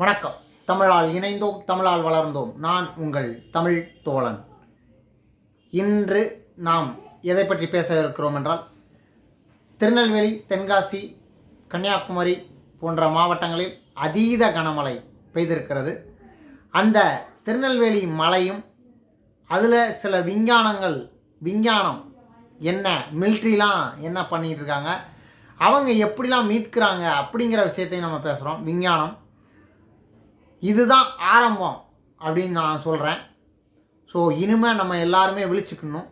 வணக்கம். தமிழால் இணைந்தோம் தமிழால் வளர்ந்தோம். நான் உங்கள் தமிழ் தோழன். இன்று நாம் எதை பற்றி பேச இருக்கிறோம் என்றால் திருநெல்வேலி தென்காசி கன்னியாகுமரி போன்ற மாவட்டங்களில் அதீத கனமழை பெய்திருக்கிறது. அந்த திருநெல்வேலி மலையும் அதில் சில விஞ்ஞானங்கள் விஞ்ஞானம் என்ன மில்ட்ரிலாம் என்ன பண்ணிகிட்ருக்காங்க அவங்க எப்படிலாம் மீட்கிறாங்க அப்படிங்கிற விஷயத்தையும் நம்ம பேசுகிறோம் விஞ்ஞானம் இதுதான் ஆரம்பம் அப்படின்னு நான் சொல்கிறேன் ஸோ இனிமேல் நம்ம எல்லாருமே விழிச்சுக்கணும்.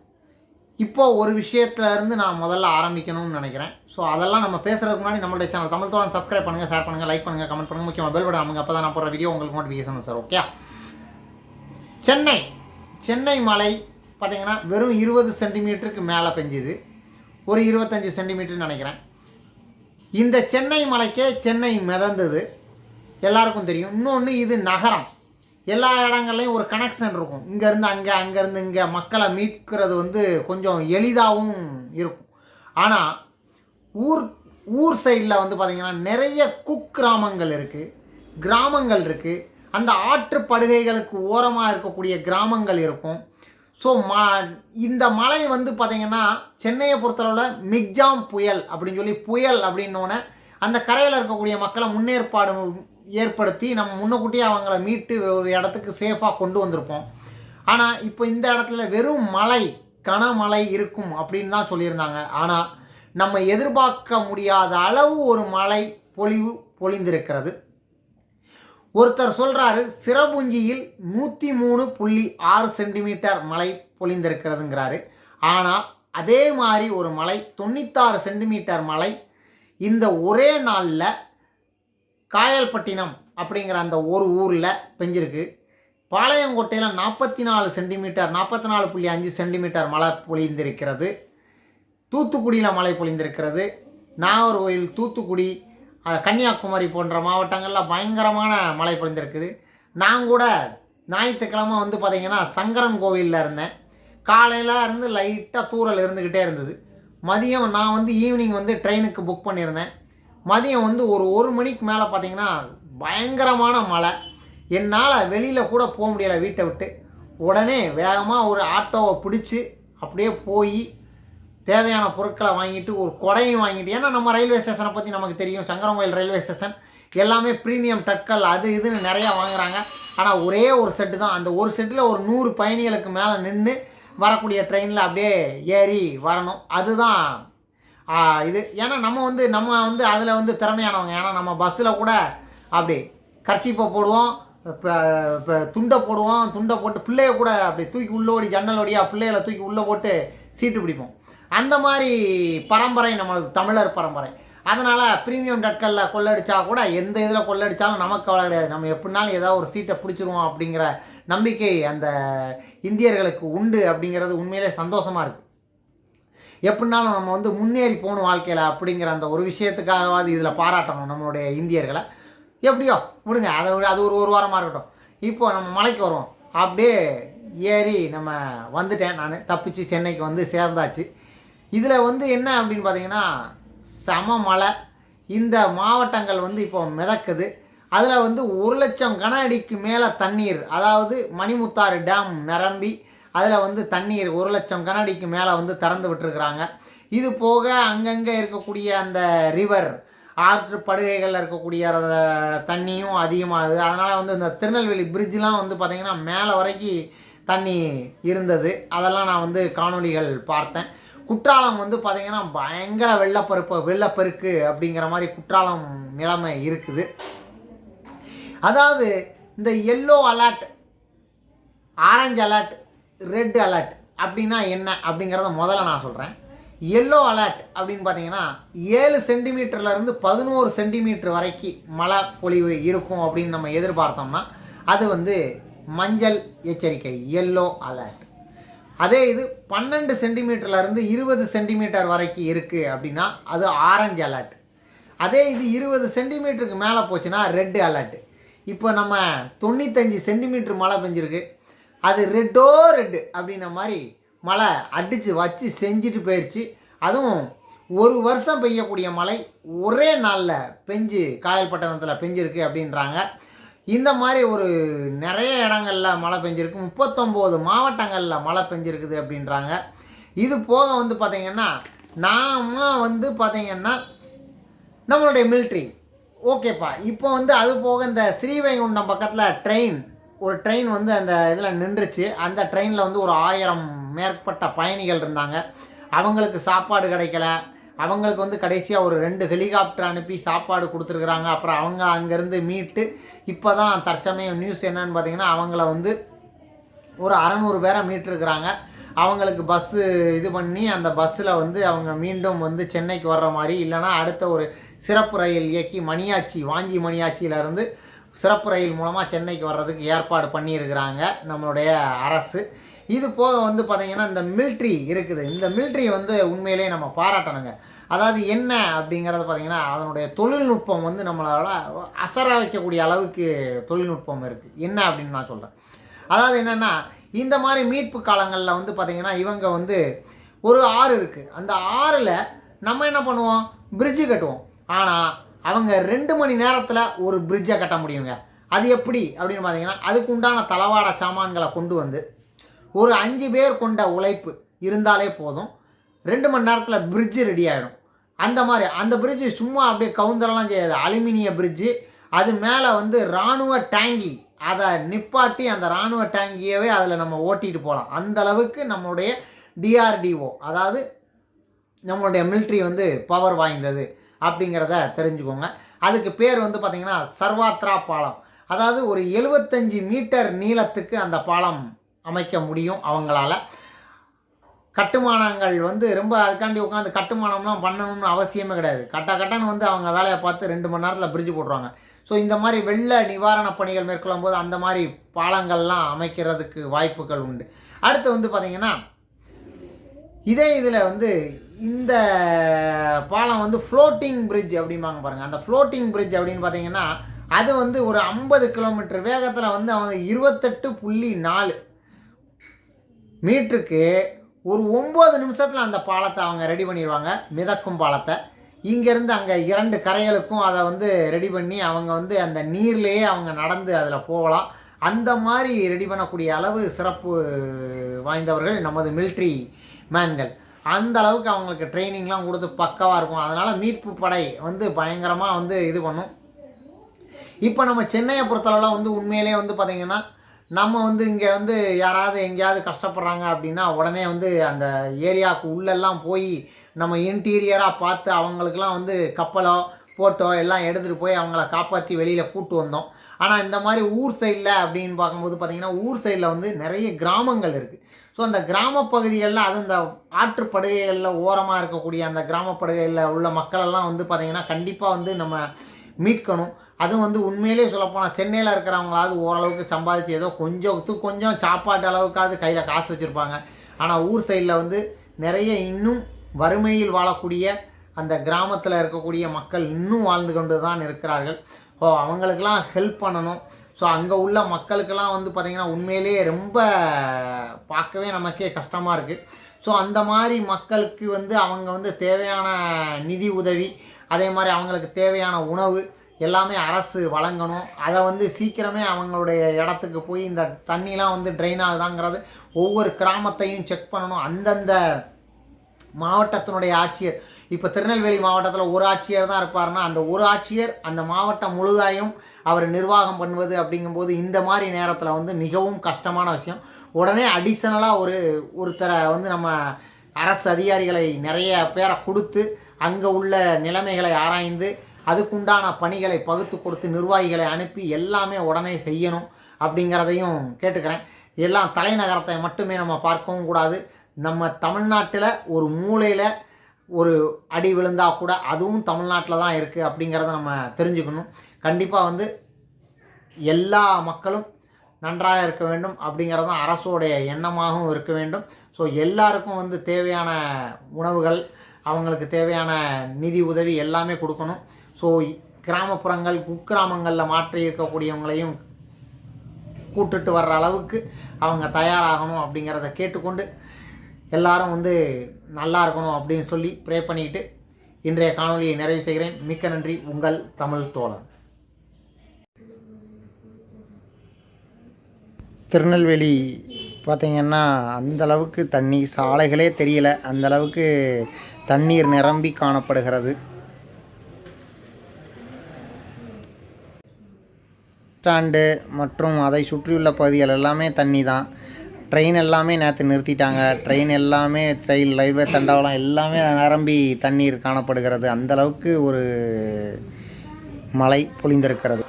இப்போ ஒரு விஷயத்துல இருந்து நான் முதல்ல ஆரம்பிக்கணும்னு நினைக்கிறேன். ஸோ அதெல்லாம் நம்ம பேசுகிறதுக்கு முன்னாடி நம்மளுடைய சேனல் தமிழ் தோழன் சப்ஸ்கிரைப் பண்ணுங்கள் ஷேர் பண்ணுங்கள் லைக் பண்ணுங்கள் கமெண்ட் பண்ணுங்கள் முக்கியமாக பெல் பட்டன் அப்போ தான் நான் போகிற வீடியோ உங்களுக்கு notification sir okay Chennai. Chennai மலை பார்த்திங்கன்னா வெறும் இருபது சென்டிமீட்டருக்கு மேலே பெஞ்சுது. ஒரு இருபத்தஞ்சி சென்டிமீட்டர்னு நினைக்கிறேன். இந்த சென்னை மலைக்கே சென்னை மிதந்தது. எல்லாருக்கும் தெரியும். இன்னொன்று இது நகரம். எல்லா இடங்கள்லையும் ஒரு கனெக்ஷன் இருக்கும். இங்கேருந்து அங்கே அங்கேருந்து இங்கே மக்களை மீட்கிறது வந்து கொஞ்சம் எளிதாகவும் இருக்கும். ஆனால் ஊர் ஊர் சைடில் வந்து பார்த்திங்கன்னா நிறைய குக்கிராமங்கள் இருக்குது கிராமங்கள் இருக்குது அந்த ஆற்று படுகைகளுக்கு ஓரமாக இருக்கக்கூடிய கிராமங்கள் இருக்கும். ஸோ மா இந்த மலை வந்து பார்த்திங்கன்னா சென்னையை பொறுத்தளவில் மிக்ஜாம் புயல் அப்படின்னு சொல்லி புயல் அப்படின்னோடனே அந்த கரையில் இருக்கக்கூடிய மக்களை முன்னேற்பாடு ஏற்படுத்தி நம்ம முன்னக்கூட்டியே அவங்கள மீட்டு ஒரு இடத்துக்கு சேஃபாக கொண்டு வந்திருப்போம். ஆனால் இப்போ இந்த இடத்துல வெறும் மலை கனமழை இருக்கும் அப்படின்னு தான் சொல்லியிருந்தாங்க. ஆனால் நம்ம எதிர்பார்க்க முடியாத அளவு ஒரு மழை பொழிவு பொழிந்திருக்கிறது. ஒருத்தர் சொல்கிறாரு சிறபுஞ்சியில் நூற்றி மூணு புள்ளி ஆறு சென்டிமீட்டர் மழை பொழிந்திருக்கிறதுங்கிறாரு. ஆனால் அதே மாதிரி ஒரு மலை தொண்ணூத்தாறு சென்டிமீட்டர் மலை இந்த ஒரே நாளில் காயல்பட்டினம் அப்படிங்கிற அந்த ஒரு ஊரில் பெஞ்சிருக்கு. பாளையங்கோட்டையில் நாற்பத்தி நாலு சென்டிமீட்டர் நாற்பத்தி நாலு புள்ளி அஞ்சு சென்டிமீட்டர் மழை பொழிந்திருக்கிறது. தூத்துக்குடியில் மழை பொழிந்திருக்கிறது. நாகர்கோயில் தூத்துக்குடி கன்னியாகுமரி போன்ற மாவட்டங்களில் பயங்கரமான மழை பொழிந்திருக்குது. நான் கூட ஞாயிற்றுக்கிழமை வந்து பார்த்திங்கன்னா சங்கரன் கோவிலில் இருந்தேன். காலையில் இருந்து லைட்டாக தூரல் இருந்துக்கிட்டே இருந்தது. மதியம் நான் வந்து ஈவினிங் வந்து ட்ரெயினுக்கு புக் பண்ணியிருந்தேன். மதியம் வந்து ஒரு ஒரு மணிக்கு மேலே பார்த்தீங்கன்னா பயங்கரமான மழை. என்னால் வெளியில் கூட போக முடியலை வீட்டை விட்டு. உடனே வேகமாக ஒரு ஆட்டோவை பிடிச்சி அப்படியே போய் தேவையான பொருட்களை வாங்கிட்டு ஒரு கொடையும் வாங்கிட்டு. ஏன்னா நம்ம ரயில்வே ஸ்டேஷனை பற்றி நமக்கு தெரியும். சங்கரங்கோயில் ரயில்வே ஸ்டேஷன் எல்லாமே ப்ரீமியம் டட்கள் அது இதுன்னு நிறையா வாங்குறாங்க. ஆனால் ஒரே ஒரு செட்டு தான். அந்த ஒரு செட்டில் ஒரு நூறு பயணிகளுக்கு மேலே நின்று வரக்கூடிய ட்ரெயினில் அப்படியே ஏறி வரணும். அதுதான் இது ஏன்னா நம்ம வந்து நம்ம வந்து அதில் வந்து திறமையானவங்க. ஏன்னா நம்ம பஸ்ஸில் கூட அப்படி கர்ச்சிப்பை போடுவோம் இப்போ இப்போ துண்டை போடுவோம் துண்டை போட்டு பிள்ளைய கூட அப்படி தூக்கி உள்ள ஓடி ஜன்னல் ஓடியா பிள்ளைகளை தூக்கி உள்ளே போட்டு சீட்டு பிடிப்போம். அந்த மாதிரி பரம்பரை நம்மளது தமிழர் பரம்பரை. அதனால் ப்ரீமியம் டட்களில் கொள்ளடிச்சா கூட எந்த இதில் கொள்ளடிச்சாலும் நமக்கு கவலை கிடையாது. நம்ம எப்படினாலும் ஏதாவது ஒரு சீட்டை பிடிச்சிருவோம் அப்படிங்கிற நம்பிக்கை அந்த இந்தியர்களுக்கு உண்டு அப்படிங்கிறது உண்மையிலே சந்தோஷமாக இருக்குது எப்படினாலும் நம்ம வந்து முன்னேறி போகணும் வாழ்க்கையில் அப்படிங்கிற அந்த ஒரு விஷயத்துக்காகவாது இதில் பாராட்டணும் நம்மளுடைய இந்தியர்களை. எப்படியோ விடுங்க அதை அது ஒரு ஒரு வாரமாக இருக்கட்டும். இப்போது நம்ம மலைக்கு வருவோம். அப்படியே ஏறி நம்ம வந்துட்டேன் நான். தப்பிச்சு சென்னைக்கு வந்து சேர்ந்தாச்சு. இதில் வந்து என்ன அப்படின்னு பார்த்தீங்கன்னா சம மழை. இந்த மாவட்டங்கள் வந்து இப்போ மிதக்குது. அதில் வந்து ஒரு லட்சம் கன அடிக்கு மேலே தண்ணீர் அதாவது மணிமுத்தாறு டேம் நிரம்பி அதில் வந்து தண்ணீர் ஒரு லட்சம் கனடிக்கு மேலே வந்து திறந்து விட்டுருக்குறாங்க. இது போக அங்கங்கே இருக்கக்கூடிய அந்த ரிவர் ஆற்று படுகைகளில் இருக்கக்கூடிய தண்ணியும் அதிகமாகுது அதனால் வந்து இந்த திருநெல்வேலி பிரிட்ஜெலாம் வந்து பார்த்திங்கன்னா மேலே வரைக்கும் தண்ணி இருந்தது. அதெல்லாம் நான் வந்து காணொளிகள் பார்த்தேன். குற்றாலம் வந்து பார்த்திங்கன்னா பயங்கர வெள்ளப்பருப்பு வெள்ளப்பெருக்கு அப்படிங்கிற மாதிரி குற்றாலம் நிலைமை இருக்குது. அதாவது இந்த yellow alert orange alert red alert அப்படின்னா என்ன அப்படிங்கிறத முதல்ல நான் சொல்கிறேன் எல்லோ அலர்ட் அப்படின்னு பார்த்தீங்கன்னா ஏழு சென்டிமீட்டர்லேருந்து பதினோரு சென்டிமீட்டர் வரைக்கும் மழை பொழிவு இருக்கும் அப்படின்னு நம்ம எதிர்பார்த்தோம்னா அது வந்து மஞ்சள் எச்சரிக்கை எல்லோ அலர்ட் அதே இது பன்னெண்டு சென்டிமீட்டர்லேருந்து இருபது சென்டிமீட்டர் வரைக்கும் இருக்குது அப்படின்னா அது ஆரஞ்சு அலர்ட் அதே இது இருபது சென்டிமீட்டருக்கு மேலே போச்சுன்னா ரெட் அலர்ட் இப்போ நம்ம தொண்ணூத்தஞ்சு சென்டிமீட்டர் மழை பெஞ்சிருக்கு. அது ரெட்டோ ரெட்டு அப்படின்ன மாதிரி மழை அடித்து வச்சு செஞ்சுட்டு போயிடுச்சு அதுவும் ஒரு வருஷம் பெய்யக்கூடிய மழை ஒரே நாளில் பெஞ்சு காயல்பட்டணத்தில் பெஞ்சிருக்கு அப்படின்றாங்க. இந்த மாதிரி ஒரு நிறைய இடங்கள்ல மழை பெஞ்சிருக்கு. முப்பத்தொம்போது மாவட்டங்களில் மழை பெஞ்சிருக்குது அப்படின்றாங்க. இது போக வந்து பார்த்திங்கன்னா நாம வந்து பார்த்திங்கன்னா நம்மளுடைய மில்ட்ரி ஓகேப்பா இப்போ வந்து அது போக இந்த ஸ்ரீவைகுண்டம் பக்கத்தில் ட்ரெயின் ஒரு ட்ரெயின் வந்து அந்த இதில் நின்றுச்சு. அந்த ட்ரெயினில் வந்து ஒரு ஆயிரம் மேற்பட்ட பயணிகள் இருந்தாங்க. அவங்களுக்கு சாப்பாடு கிடைக்கல. அவங்களுக்கு வந்து கடைசியாக ஒரு ரெண்டு ஹெலிகாப்டர் அனுப்பி சாப்பாடு கொடுத்துருக்குறாங்க. அப்புறம் அவங்க அங்கேருந்து மீட்டு இப்போ தான் தற்சமயம் நியூஸ் என்னன்னு பார்த்தீங்கன்னா அவங்கள வந்து ஒரு அறநூறு பேரை மீட்டிருக்கிறாங்க. அவங்களுக்கு பஸ்ஸு இது பண்ணி அந்த பஸ்ஸில் வந்து அவங்க மீண்டும் வந்து சென்னைக்கு வர்ற மாதிரி இல்லைனா அடுத்த ஒரு சிறப்பு ரயில் இயக்கி மணியாச்சி வாஞ்சி மணியாச்சியிலேருந்து சிறப்பு ரயில் மூலமாக சென்னைக்கு வர்றதுக்கு ஏற்பாடு பண்ணியிருக்கிறாங்க நம்மளுடைய அரசு. இது போக வந்து பார்த்திங்கன்னா இந்த மில்ட்ரி இருக்குது. இந்த மில்ட்ரி வந்து உண்மையிலேயே நம்ம பாராட்டணுங்க. அதாவது என்ன அப்படிங்கிறது பார்த்திங்கன்னா அதனுடைய தொழில்நுட்பம் வந்து நம்மளால் அசர வைக்கக்கூடிய அளவுக்கு தொழில்நுட்பம் இருக்குது என்ன அப்படின்னு நான் சொல்கிறேன் அதாவது என்னென்னா இந்த மாதிரி மீட்பு காலங்களில் வந்து பார்த்திங்கன்னா இவங்க வந்து ஒரு ஆறு இருக்குது அந்த ஆறில் நம்ம என்ன பண்ணுவோம்? பிரிட்ஜு கட்டுவோம். ஆனால் அவங்க ரெண்டு மணி நேரத்தில் ஒரு பிரிட்ஜை கட்ட முடியுங்க. அது எப்படி? அப்படின்னு பார்த்தீங்கன்னா அதுக்கு உண்டான தளவாட சாமான்களை கொண்டு வந்து ஒரு அஞ்சு பேர் கொண்ட உழைப்பு இருந்தாலே போதும். ரெண்டு மணி நேரத்தில் பிரிட்ஜு ரெடி ஆகிடும் அந்த மாதிரி அந்த பிரிட்ஜு சும்மா அப்படியே கவுந்தரெல்லாம் செய்யாது. அலுமினிய பிரிட்ஜு அது மேலே வந்து இராணுவ டேங்கி அதை நிப்பாட்டி அந்த இராணுவ டேங்கியவே அதில் நம்ம ஓட்டிகிட்டு போகலாம் அந்த அளவுக்கு நம்மளுடைய டிஆர்டிஓ அதாவது நம்மளுடைய மிலிட்ரி வந்து பவர் வாய்ந்தது. அப்படிங்கிறத தெரிஞ்சுக்கோங்க. அதுக்கு பேர் வந்து பார்த்திங்கன்னா சர்வாத்ரா பாலம். அதாவது ஒரு எழுபத்தஞ்சி மீட்டர் நீளத்துக்கு அந்த பாலம் அமைக்க முடியும் அவங்களால. கட்டுமானங்கள் வந்து ரொம்ப அதுக்காண்டி உட்காந்து கட்டுமானம்லாம் பண்ணணும்னு அவசியமே கிடையாது. கட்ட கட்டன்னு வந்து அவங்க வேலையை பார்த்து ரெண்டு மணி நேரத்தில் பிரிட்ஜ் போட்டுருவாங்க. ஸோ இந்த மாதிரி வெள்ள நிவாரணப் பணிகள் மேற்கொள்ளும் போது அந்த மாதிரி பாலங்கள்லாம் அமைக்கிறதுக்கு வாய்ப்புகள் உண்டு. அடுத்து வந்து பார்த்திங்கன்னா இதே இதில் வந்து இந்த பாலம் வந்து ஃப்ளோட்டிங் பிரிட்ஜ் அப்படிம்பாங்க பாருங்கள் அந்த ஃப்ளோட்டிங் பிரிட்ஜ் அப்படின்னு பார்த்தீங்கன்னா அது வந்து ஒரு ஐம்பது கிலோமீட்டர் வேகத்தில் வந்து அவங்க இருபத்தெட்டு புள்ளி நாலு மீட்டருக்கு ஒரு ஒம்பது நிமிஷத்தில் அந்த பாலத்தை அவங்க ரெடி பண்ணிடுவாங்க மிதக்கும் பாலத்தை. இங்கேருந்து அங்கே இரண்டு கரைகளுக்கும் அதை வந்து ரெடி பண்ணி அவங்க வந்து அந்த நீர்லேயே அவங்க நடந்து அதில் போகலாம். அந்த மாதிரி ரெடி பண்ணக்கூடிய அளவு சிறப்பு வாய்ந்தவர்கள் நமது மில்ட்ரி மேன்கள். அந்த அளவுக்கு அவங்களுக்கு ட்ரைனிங்லாம் கொடுத்து பக்கவாக இருக்கும். அதனால் மீட்பு படை வந்து பயங்கரமாக வந்து இது பண்ணும். இப்போ நம்ம சென்னையை பொறுத்தளவில் வந்து உண்மையிலே வந்து பார்த்திங்கன்னா நம்ம வந்து இங்கே வந்து யாராவது எங்கேயாவது கஷ்டப்படுறாங்க அப்படின்னா உடனே வந்து அந்த ஏரியாவுக்கு உள்ளெல்லாம் போய் நம்ம இன்டீரியராக பார்த்து அவங்களுக்கெல்லாம் வந்து கப்பலோ போட்டோ எல்லாம் எடுத்துகிட்டு போய் அவங்கள காப்பாற்றி வெளியில் கூட்டு வந்தோம். ஆனால் இந்த மாதிரி ஊர் சைடில் அப்படின்னு பார்க்கும்போது பார்த்திங்கன்னா ஊர் சைடில் வந்து நிறைய கிராமங்கள் இருக்குது ஸோ அந்த கிராமப்பகுதிகளில் பகுதிகளில் இந்த ஆற்றுப்படுகைகளில் ஓரமாக இருக்கக்கூடிய அந்த கிராமப்படுகைகளில் உள்ள மக்களெல்லாம் வந்து பார்த்திங்கன்னா கண்டிப்பாக வந்து நம்ம மீட்கணும். அதுவும் வந்து உண்மையிலேயே சொல்லப்போனால் சென்னையில் இருக்கிறவங்களாவது ஓரளவுக்கு சம்பாதிச்சு ஏதோ கொஞ்சத்துக்கு கொஞ்சம் சாப்பாட்டு அளவுக்காவது கையில் காசு வச்சுருப்பாங்க. ஆனால் ஊர் சைடில் வந்து நிறைய இன்னும் வறுமையில் வாழக்கூடிய அந்த கிராமத்தில் இருக்கக்கூடிய மக்கள் இன்னும் வாழ்ந்து கொண்டு தான் இருக்கிறார்கள். ஸோ அவங்களுக்கெல்லாம் ஹெல்ப் பண்ணணும். ஸோ அங்கே உள்ள மக்களுக்கெல்லாம் வந்து பார்த்திங்கன்னா உண்மையிலேயே ரொம்ப பார்க்கவே நமக்கே கஷ்டமாக இருக்குது ஸோ அந்த மாதிரி மக்களுக்கு வந்து அவங்க வந்து தேவையான நிதி உதவி அதே மாதிரி அவங்களுக்கு தேவையான உணவு எல்லாமே அரசு வழங்கணும். அதை வந்து சீக்கிரமே அவங்களுடைய இடத்துக்கு போய் இந்த தண்ணிலாம் வந்து ட்ரெயின் ஆகுதாங்கிறது ஒவ்வொரு கிராமத்தையும் செக் பண்ணணும். அந்தந்த மாவட்டத்தினுடைய ஆட்சியர் இப்போ திருநெல்வேலி மாவட்டத்தில் ஒரு ஆட்சியர் தான் இருப்பாருன்னா அந்த ஒரு ஆட்சியர் அந்த மாவட்டம் முழுதாயும் அவர் நிர்வாகம் பண்ணுவது அப்படிங்கும்போது இந்த மாதிரி நேரத்தில் வந்து மிகவும் கஷ்டமான விஷயம். உடனே அடிஷ்னலாக ஒரு ஒருத்தரை வந்து நம்ம அரசு அதிகாரிகளை நிறைய பேரை கொடுத்து அங்கே உள்ள நிலைமைகளை ஆராய்ந்து அதுக்குண்டான பணிகளை பகுத்து கொடுத்து நிர்வாகிகளை அனுப்பி எல்லாமே உடனே செய்யணும் அப்படிங்கிறதையும் கேட்டுக்கிறேன். எல்லாம் தலைநகரத்தை மட்டுமே நம்ம பார்க்கவும் கூடாது. நம்ம தமிழ்நாட்டில் ஒரு மூலையில் ஒரு அடி விழுந்தால் கூட அதுவும் தமிழ்நாட்டில் தான் இருக்குது அப்படிங்கிறத நம்ம தெரிஞ்சுக்கணும். கண்டிப்பாக வந்து எல்லா மக்களும் நன்றாக இருக்க வேண்டும் அப்படிங்கிறது தான் அரசோடைய எண்ணமாகவும் இருக்க வேண்டும். ஸோ எல்லாருக்கும் வந்து தேவையான உணவுகள் அவங்களுக்கு தேவையான நிதி உதவி எல்லாமே கொடுக்கணும். ஸோ கிராமப்புறங்கள் குக்கிராமங்களில் மாற்றி இருக்கக்கூடியவங்களையும் கூட்டுட்டு வர்ற அளவுக்கு அவங்க தயாராகணும் அப்படிங்கிறத கேட்டுக்கொண்டு எல்லாரும் வந்து நல்லா இருக்கணும் அப்படின்னு சொல்லி ப்ரே பண்ணிக்கிட்டு இன்றைய காணொலியை நிறைவு செய்கிறேன். மிக்க நன்றி. உங்கள் தமிழ் தோழன். திருநெல்வேலி பார்த்திங்கன்னா அந்தளவுக்கு தண்ணி சாலைகளே தெரியல. அந்தளவுக்கு தண்ணீர் நிரம்பி காணப்படுகிறது. ஸ்டாண்டு மற்றும் அதை சுற்றியுள்ள பகுதிகள் எல்லாமே தண்ணி தான். ட்ரெயின் எல்லாமே நேற்று நிறுத்திட்டாங்க. ட்ரெயின் எல்லாமே ட்ரெயின் ரயில்வே தண்டவாளம் எல்லாமே நிரம்பி தண்ணீர் காணப்படுகிறது. அந்தளவுக்கு ஒரு மழை பொழிந்திருக்கிறது.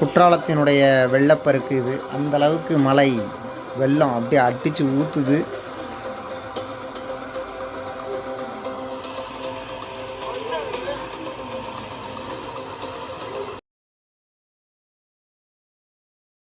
குற்றாலத்தினுடைய வெள்ளப்பெருக்கு இது. அந்த அளவுக்கு மழை வெள்ளம் அப்படியே அடித்து ஊற்றுது